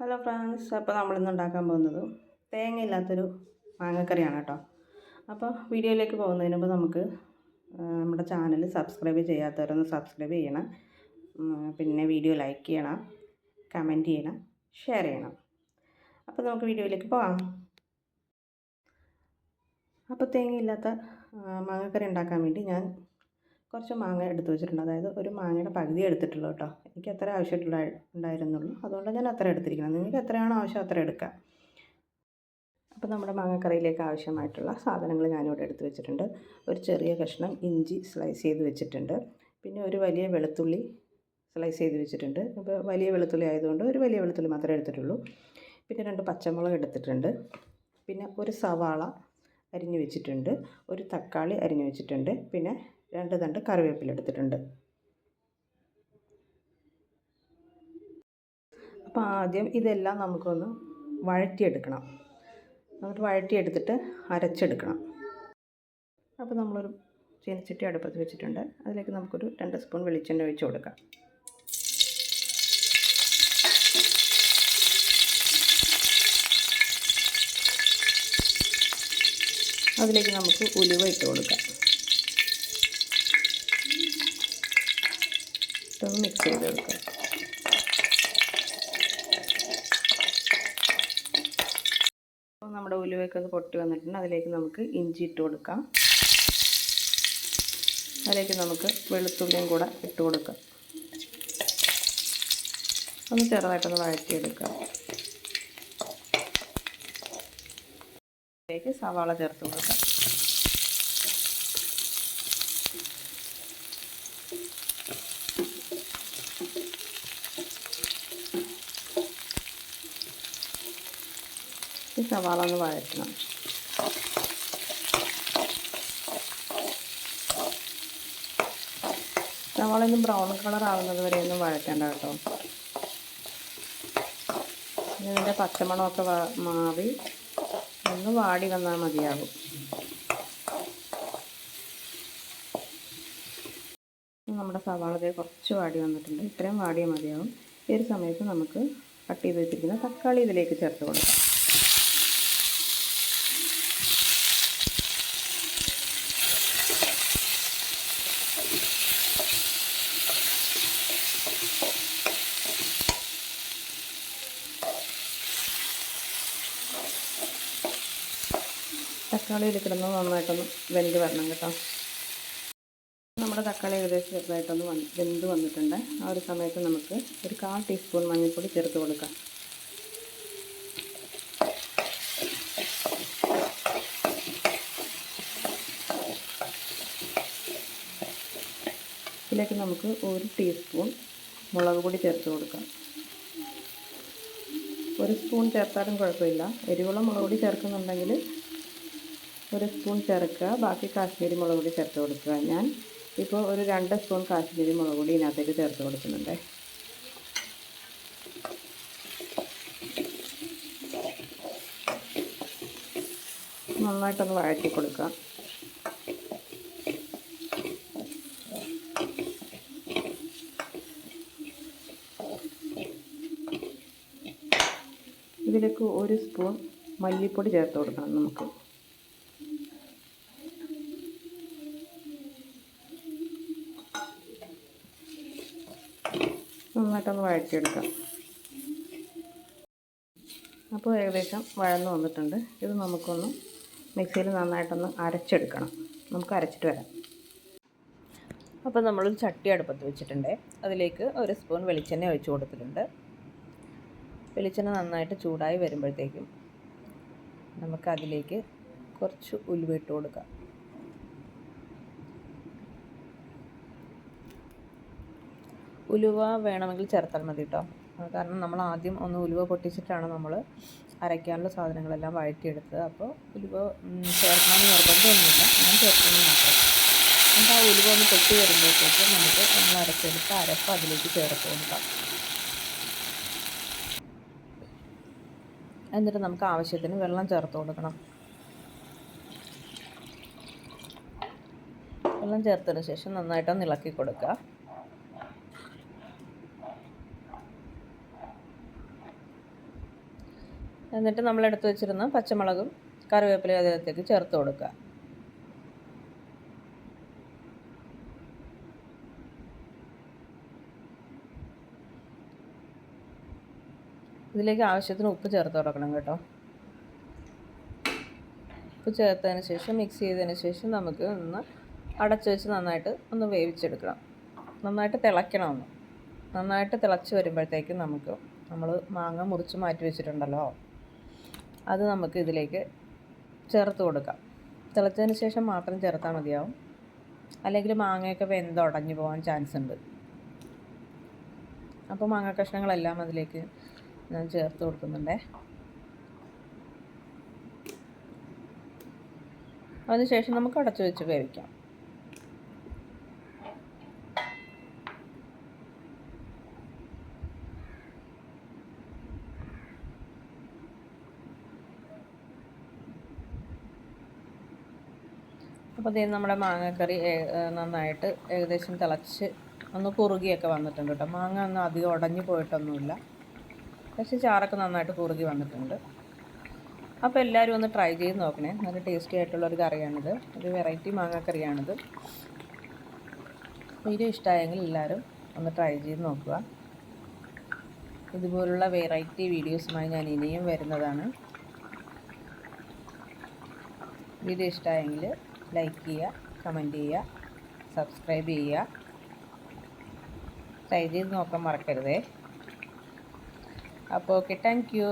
Hello friends അപ്പോൾ നമ്മളിന്ന് ഉണ്ടാക്കാൻ പോകുന്നത് തേങ്ങയില്ലാത്തൊരു മാങ്ങക്കറിയാണ് കേട്ടോ. അപ്പോൾ വീഡിയോയിലേക്ക് പോകുന്നതിന് മുമ്പ് നമുക്ക് നമ്മുടെ ചാനൽ സബ്സ്ക്രൈബ് ചെയ്യാത്തവരൊന്ന് സബ്സ്ക്രൈബ് ചെയ്യണം. പിന്നെ വീഡിയോ ലൈക്ക് ചെയ്യണം കമന്റ് ചെയ്യണം ഷെയർ ചെയ്യണം. അപ്പോൾ നമുക്ക് വീഡിയോയിലേക്ക് പോകാം. അപ്പോൾ തേങ്ങയില്ലാത്ത മാങ്ങക്കറി ഉണ്ടാക്കാൻ വേണ്ടി ഞാൻ കുറച്ച് മാങ്ങ എടുത്ത് വെച്ചിട്ടുണ്ട്. അതായത് ഒരു മാങ്ങയുടെ പകുതി എടുത്തിട്ടുള്ളൂ കേട്ടോ. എനിക്ക് അത്ര ആവശ്യമായിട്ടുള്ള അതുകൊണ്ട് ഞാൻ അത്ര എടുത്തിരിക്കണം നിങ്ങൾക്ക് എത്രയാണോ ആവശ്യം അത്ര എടുക്കാം. അപ്പോൾ നമ്മുടെ മാങ്ങക്കറിയിലേക്ക് ആവശ്യമായിട്ടുള്ള സാധനങ്ങൾ ഞാനിവിടെ എടുത്ത് വെച്ചിട്ടുണ്ട്. ഒരു ചെറിയ കഷ്ണം ഇഞ്ചി സ്ലൈസ് ചെയ്ത് വെച്ചിട്ടുണ്ട്. പിന്നെ ഒരു വലിയ വെളുത്തുള്ളി സ്ലൈസ് ചെയ്ത് വെച്ചിട്ടുണ്ട്. അപ്പോൾ വലിയ വെളുത്തുള്ളി ആയതുകൊണ്ട് ഒരു വലിയ വെളുത്തുള്ളി മാത്രമേ എടുത്തിട്ടുള്ളൂ. പിന്നെ രണ്ട് പച്ചമുളക് എടുത്തിട്ടുണ്ട്. പിന്നെ ഒരു സവാള അരിഞ്ഞു വെച്ചിട്ടുണ്ട്. ഒരു തക്കാളി അരിഞ്ഞു വെച്ചിട്ടുണ്ട്. പിന്നെ രണ്ട് തണ്ട് കറിവേപ്പില എടുത്തിട്ടുണ്ട്. അപ്പോൾ ആദ്യം ഇതെല്ലാം നമുക്കൊന്ന് വഴറ്റിയെടുക്കണം. എന്നിട്ട് വഴറ്റിയെടുത്തിട്ട് അരച്ചെടുക്കണം. അപ്പോൾ നമ്മളൊരു ചീനച്ചട്ടി അടുപ്പത്ത് വെച്ചിട്ടുണ്ട്. അതിലേക്ക് നമുക്കൊരു രണ്ട് സ്പൂൺ വെളിച്ചെണ്ണ ഒഴിച്ച് കൊടുക്കാം. അതിലേക്ക് നമുക്ക് ഉലുവ ഇട്ട് കൊടുക്കാം. ഇതൊന്ന് മിക്സ് ചെയ്തെടുക്കാം അപ്പോൾ നമ്മുടെ ഉലുവയൊക്കെ അത് പൊട്ടി വന്നിട്ടുണ്ട്. അതിലേക്ക് നമുക്ക് ഇഞ്ചി ഇട്ട് കൊടുക്കാം. അതിലേക്ക് നമുക്ക് വെളുത്തുള്ളിയും കൂടെ ഇട്ട് കൊടുക്കാം. ഒന്ന് ചെറുതായിട്ടൊന്ന് വഴറ്റിയെടുക്കാം. അതിലേക്ക് സവാള ചേർത്ത് കൊടുക്കാം. സവാള ഒന്ന് വഴറ്റണം. സവാള ഒന്ന് ബ്രൗൺ കളർ ആവുന്നത് വരെ ഒന്നും വഴറ്റണ്ട കേട്ടോ. ഇതിന്റെ പച്ചമണമൊക്കെ മാറി ഒന്ന് വാടി വന്നാൽ മതിയാകും. നമ്മുടെ സവാള ദേ കുറച്ച് വാടി വന്നിട്ടുണ്ട്. ഇത്രയും വാടിയാൽ മതിയാകും. ഈ ഒരു സമയത്ത് നമുക്ക് കട്ട് ചെയ്ത് വെച്ചിരിക്കുന്ന തക്കാളി ഇതിലേക്ക് ചേർത്ത് കൊടുക്കാം. തക്കാളിയിൽ കിടന്ന് നന്നായിട്ടൊന്ന് വെന്ത് വരണം കേട്ടോ. നമ്മുടെ തക്കാളി ഏകദേശം ചെറുതായിട്ടൊന്ന് വന്ന് വെന്ത് വന്നിട്ടുണ്ട്. ആ ഒരു സമയത്ത് നമുക്ക് ഒരു കാൽ ടീസ്പൂൺ മഞ്ഞൾപ്പൊടി ചേർത്ത് കൊടുക്കാം. ഇതിലേക്ക് നമുക്ക് ഒരു ടീസ്പൂൺ മുളക് പൊടി ചേർത്ത് കൊടുക്കാം. ഒരു സ്പൂൺ ചേർത്താലും കുഴപ്പമില്ല. എരിവുള്ള മുളക് പൊടി ചേർക്കുന്നുണ്ടെങ്കിൽ ഒരു സ്പൂൺ ചേർക്കുക ബാക്കി കാശ്മീരി മുളക് പൊടി ചേർത്ത് കൊടുക്കുക. ഞാൻ ഇപ്പോൾ ഒരു രണ്ട് സ്പൂൺ കാശ്മീരി മുളക് പൊടി ഇതിനകത്തേക്ക് ചേർത്ത് കൊടുക്കുന്നുണ്ട്. നന്നായിട്ടൊന്ന് വഴറ്റി കൊടുക്കുക. ഇതിലേക്ക് ഒരു സ്പൂൺ മല്ലിപ്പൊടി ചേർത്ത് കൊടുക്കണം നമുക്ക്. നന്നായിട്ടൊന്ന് വഴറ്റിയെടുക്കാം. അപ്പോൾ ഏകദേശം വഴന്ന് വന്നിട്ടുണ്ട്. ഇത് നമുക്കൊന്ന് മിക്സിയിൽ നന്നായിട്ടൊന്ന് അരച്ചെടുക്കണം. നമുക്ക് അരച്ചിട്ട് വരാം. അപ്പോൾ നമ്മൾ ചട്ടി അടുപ്പത്ത് വെച്ചിട്ടുണ്ട്. അതിലേക്ക് ഒരു സ്പൂൺ വെളിച്ചെണ്ണ ഒഴിച്ച് കൊടുത്തിട്ടുണ്ട്. വെളിച്ചെണ്ണ നന്നായിട്ട് ചൂടായി വരുമ്പോഴത്തേക്കും നമുക്ക് അതിലേക്ക് കുറച്ച് ഉലുവ ഇട്ട് കൊടുക്കാം. ഉലുവ വേണമെങ്കിൽ ചേർത്താൽ മതി കേട്ടോ കാരണം നമ്മൾ ആദ്യം ഒന്ന് ഉലുവ പൊട്ടിച്ചിട്ടാണ് നമ്മൾ അരയ്ക്കാനുള്ള സാധനങ്ങളെല്ലാം വഴറ്റിയെടുത്തത്. അപ്പോൾ ഉലുവ ചേർക്കണം നിർബന്ധമൊന്നുമില്ല. ഞാൻ ചേർക്കുന്നത് മാത്രം. എന്നിട്ട് ആ ഉലുവ ഒന്ന് പൊട്ടി വരുമ്പോഴത്തേക്ക് നമുക്ക് നമ്മൾ അരച്ചെടുത്ത അരപ്പ് അതിലേക്ക് ചേർത്ത് കൊടുക്കാം. എന്നിട്ട് നമുക്ക് ആവശ്യത്തിന് വെള്ളം ചേർത്ത് കൊടുക്കണം. വെള്ളം ചേർത്തതിന് ശേഷം നന്നായിട്ടൊന്ന് ഇളക്കി കൊടുക്കുക. എന്നിട്ട് നമ്മൾ എടുത്തു വെച്ചിരുന്ന പച്ചമുളകും കറിവേപ്പിലയും അതിനകത്തേക്ക് ചേർത്ത് കൊടുക്കുക. ഇതിലേക്ക് ആവശ്യത്തിന് ഉപ്പ് ചേർത്ത് കൊടുക്കണം കേട്ടോ. ഉപ്പ് ചേർത്തതിന് ശേഷം മിക്സ് ചെയ്തതിന് ശേഷം നമുക്ക് ഒന്ന് അടച്ചു വെച്ച് നന്നായിട്ട് ഒന്ന് വേവിച്ചെടുക്കണം. നന്നായിട്ട് തിളയ്ക്കണം ഒന്ന് നന്നായിട്ട് തിളച്ച് വരുമ്പോഴത്തേക്കും നമുക്ക് നമ്മൾ മാങ്ങ മുറിച്ച് മാറ്റി വെച്ചിട്ടുണ്ടല്ലോ. അത് നമുക്ക് ഇതിലേക്ക് ചേർത്ത് കൊടുക്കാം. തിളച്ചതിന് ശേഷം മാത്രം ചേർത്താൽ മതിയാവും. അല്ലെങ്കിൽ മാങ്ങയൊക്കെ വെന്തുടഞ്ഞു പോകാൻ ചാൻസ് ഉണ്ട്. അപ്പോൾ മാങ്ങ കഷ്ണങ്ങളെല്ലാം അതിലേക്ക് ഞാൻ ചേർത്ത് കൊടുക്കുന്നുണ്ടേ. അതിനുശേഷം നമുക്ക് അടച്ചു വെച്ച് വേവിക്കാം. അപ്പോൾ ഇതേ നമ്മുടെ മാങ്ങക്കറി നന്നായിട്ട് ഏകദേശം തിളച്ച് ഒന്ന് കുറുകിയൊക്കെ വന്നിട്ടുണ്ട് കേട്ടോ മാങ്ങ ഒന്നും അധികം ഉടഞ്ഞു പോയിട്ടൊന്നുമില്ല. പക്ഷെ ചാറൊക്കെ നന്നായിട്ട് കുറുകി വന്നിട്ടുണ്ട്. അപ്പോൾ എല്ലാവരും ഒന്ന് ട്രൈ ചെയ്ത് നോക്കണേ. നല്ല ടേസ്റ്റി ആയിട്ടുള്ളൊരു കറിയാണിത്. ഒരു വെറൈറ്റി മാങ്ങാക്കറിയാണിത്. വീഡിയോ ഇഷ്ടമായെങ്കിൽ എല്ലാവരും ഒന്ന് ട്രൈ ചെയ്ത് നോക്കുക. ഇതുപോലുള്ള വെറൈറ്റി വീഡിയോസുമായി ഞാൻ ഇനിയും വരുന്നതാണ്. വീഡിയോ ഇഷ്ടമായെങ്കിൽ ലൈക്ക് ചെയ്യുക കമന്റ് ചെയ്യുക സബ്സ്ക്രൈബ് ചെയ്യുക. ട്രൈ ചെയ്ത് നോക്കാൻ മറക്കരുതേ. അപ്പോൾ ഓക്കെ താങ്ക് യു